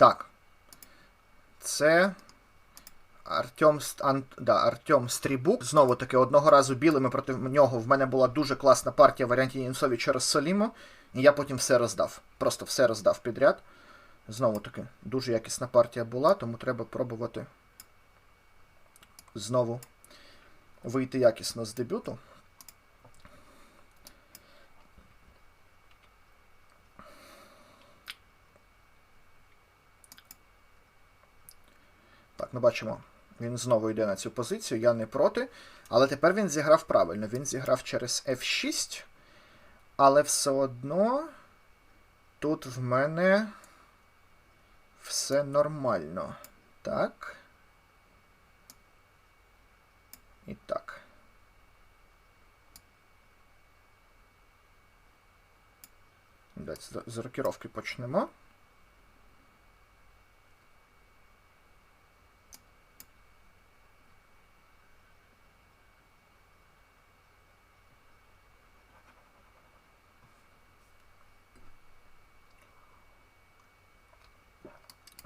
Так. Це. Артем, Ан... да, Артем Стрібук. Знову таки, одного разу білими проти нього в мене була дуже класна партія в варіанті Нінцові через Солімо. І я потім все роздав. Просто все роздав підряд. Знову таки, дуже якісна партія була, тому треба пробувати знову вийти якісно з дебюту. Так, ми бачимо, він знову йде на цю позицію, я не проти. Але тепер він зіграв правильно. Він зіграв через F6. Але все одно тут в мене все нормально. Так. І так. Давайте з- рокіровки почнемо.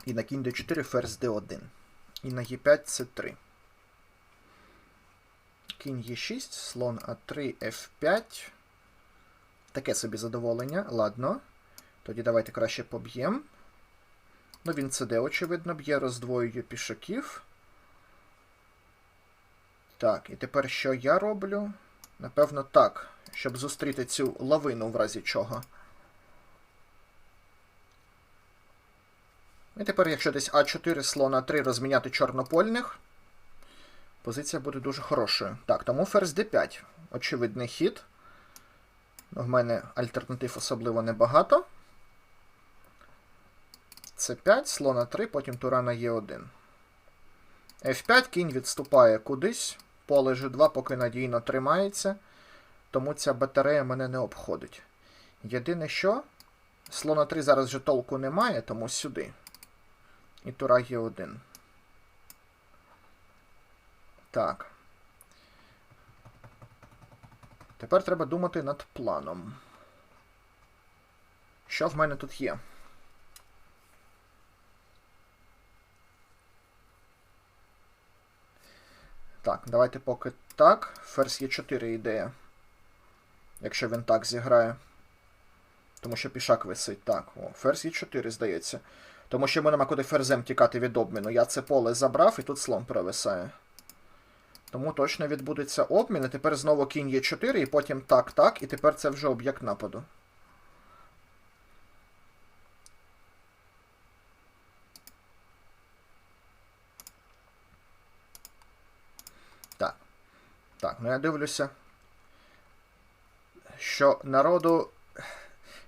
І на кінь d4 ферзь d1. І на e5 це 3. Кінь e6, слон а3, f5. Таке собі задоволення. Ладно. Тоді давайте краще поб'ємо. Ну, він cd, очевидно, б'є, роздвоює пішаків. Так, і тепер що я роблю? Напевно, так. Щоб зустріти цю лавину в разі чого. І тепер, якщо десь А4, слон А3 розміняти чорнопольних, позиція буде дуже хорошою. Так, тому ферзь d5. Очевидний хід. В мене альтернатив особливо небагато. С5, слон А3, потім тура на Е1. F5, кінь відступає кудись. Поле G2 поки надійно тримається. Тому ця батарея мене не обходить. Єдине що, слон А3 зараз вже толку немає, тому сюди. І тура Е1. Так. Тепер треба думати над планом. Що в мене тут є? Так, давайте поки так. Ферзь є 4 ідея. Якщо він так зіграє. Тому що пішак висить. Так, о, ферзь є 4, здається. Тому що йому нема куди ферзем тікати від обміну. Я це поле забрав і тут слон провисає. Тому точно відбудеться обмін. І тепер знову кінь є 4, і потім так, так, і тепер це вже об'єкт нападу. Так. Так, ну я дивлюся, що народу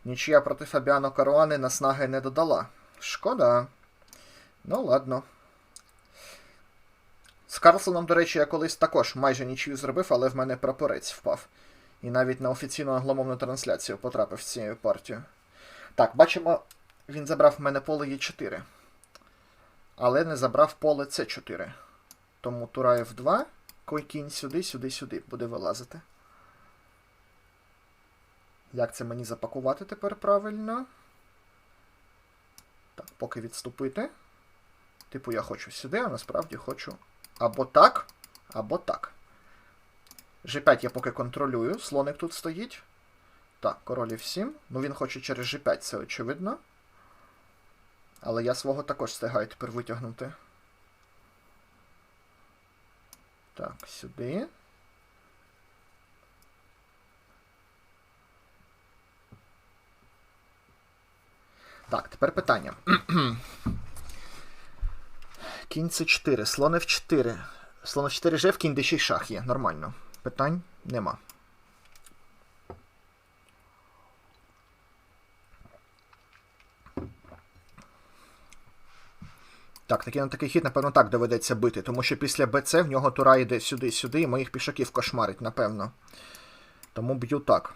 нічия проти Фабіано Каруани наснаги не додала. Шкода. Ну, ладно. З Карлсоном, до речі, я колись також майже нічию зробив, але в мене прапорець впав. І навіть на офіційну англомовну трансляцію потрапив з цією партією. Так, бачимо, він забрав в мене поле Е4. Але не забрав поле С4. Тому тура F2, кой кінь сюди, сюди, сюди буде вилазити. Як це мені запакувати тепер правильно? Так, поки відступити. Типу, я хочу сюди, а насправді хочу або так, або так. G5 я поки контролюю. Слоник тут стоїть. Так, король F7. Ну він хоче через G5, це очевидно. Але я свого також встигаю тепер витягнути. Так, сюди. Так, тепер питання. Кінь С4, слон F4. Слон F4 G, кінь D6 шах є. Нормально. Питань нема. Так, такий на такий хід, напевно, так доведеться бити, тому що після БЦ в нього тура йде сюди-сюди, і моїх пішаків кошмарить, напевно. Тому б'ю так.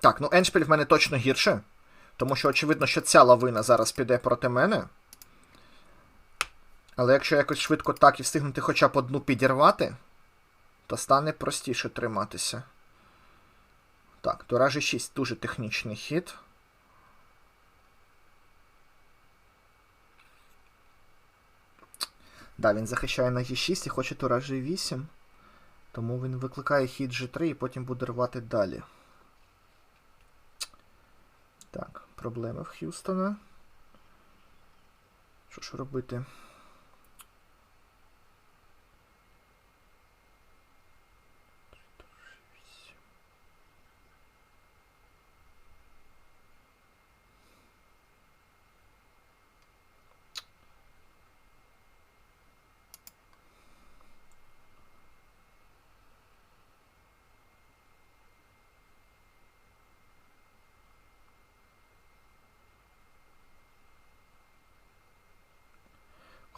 Так, ну Еншпіль в мене точно гірше. Тому що, очевидно, що ця лавина зараз піде проти мене. Але якщо якось швидко так і встигнути хоча б одну підірвати, то стане простіше триматися. Так, Туражі 6 дуже технічний хід. Да, він захищає на G6 і хоче туражі 8. Тому він викликає хід G3 і потім буде рвати далі. Так проблеми в Х'юстона. Що ж робити?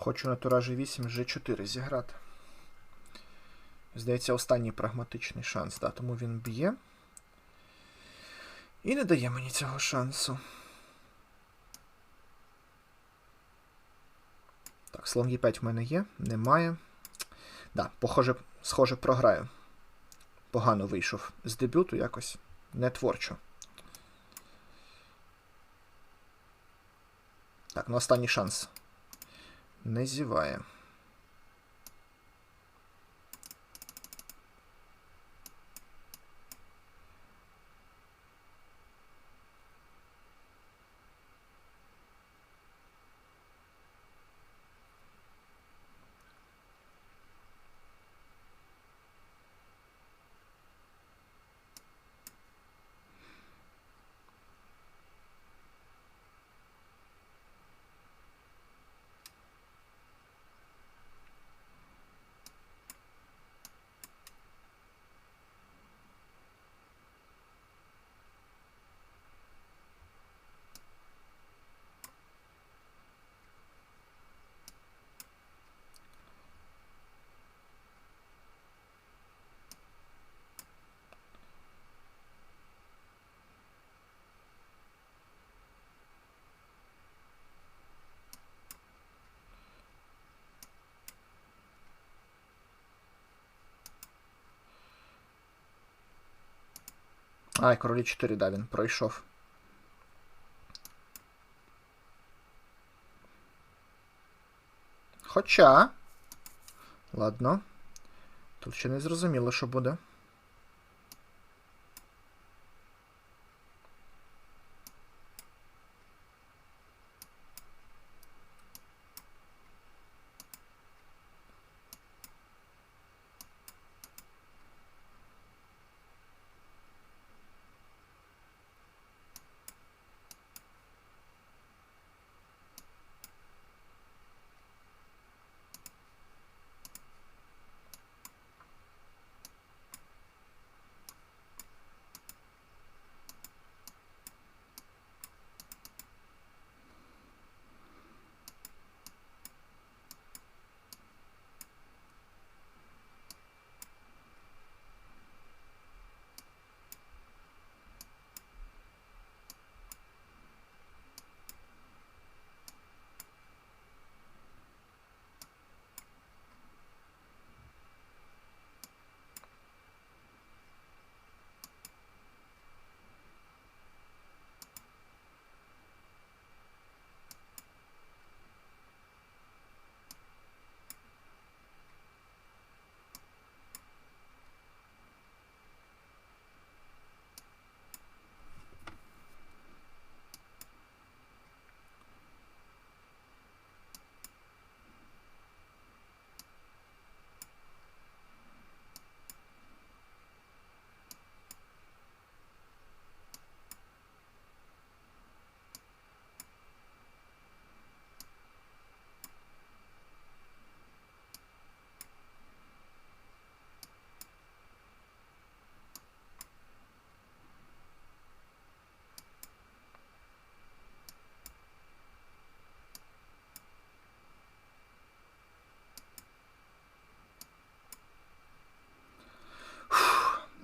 Хочу на туражі 8 G4 зіграти. Здається, останній прагматичний шанс, да, тому він б'є. І не дає мені цього шансу. Так, слон Е5 в мене є, немає. Да, похоже, схоже, програю. Погано вийшов з дебюту якось не творчо. Так, ну останній шанс. Не зіває. Ай, королі 4, да, він пройшов. Хоча. Ладно. Тут ще не зрозуміло, що буде.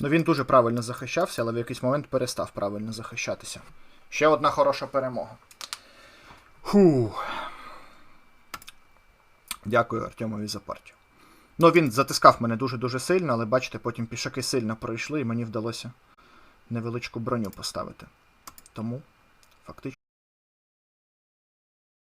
Ну він дуже правильно захищався, але в якийсь момент перестав правильно захищатися. Ще одна хороша перемога. Фух. Дякую Артемові за партію. Ну, він затискав мене дуже-дуже сильно, але бачите, потім пішаки сильно пройшли, і мені вдалося невеличку броню поставити. Тому, фактично.